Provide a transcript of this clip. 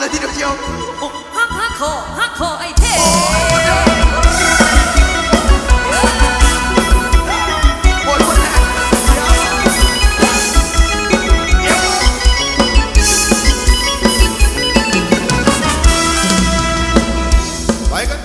เลยทีเดียวเชียว ฮักฮักคอฮักคอไอ้เท่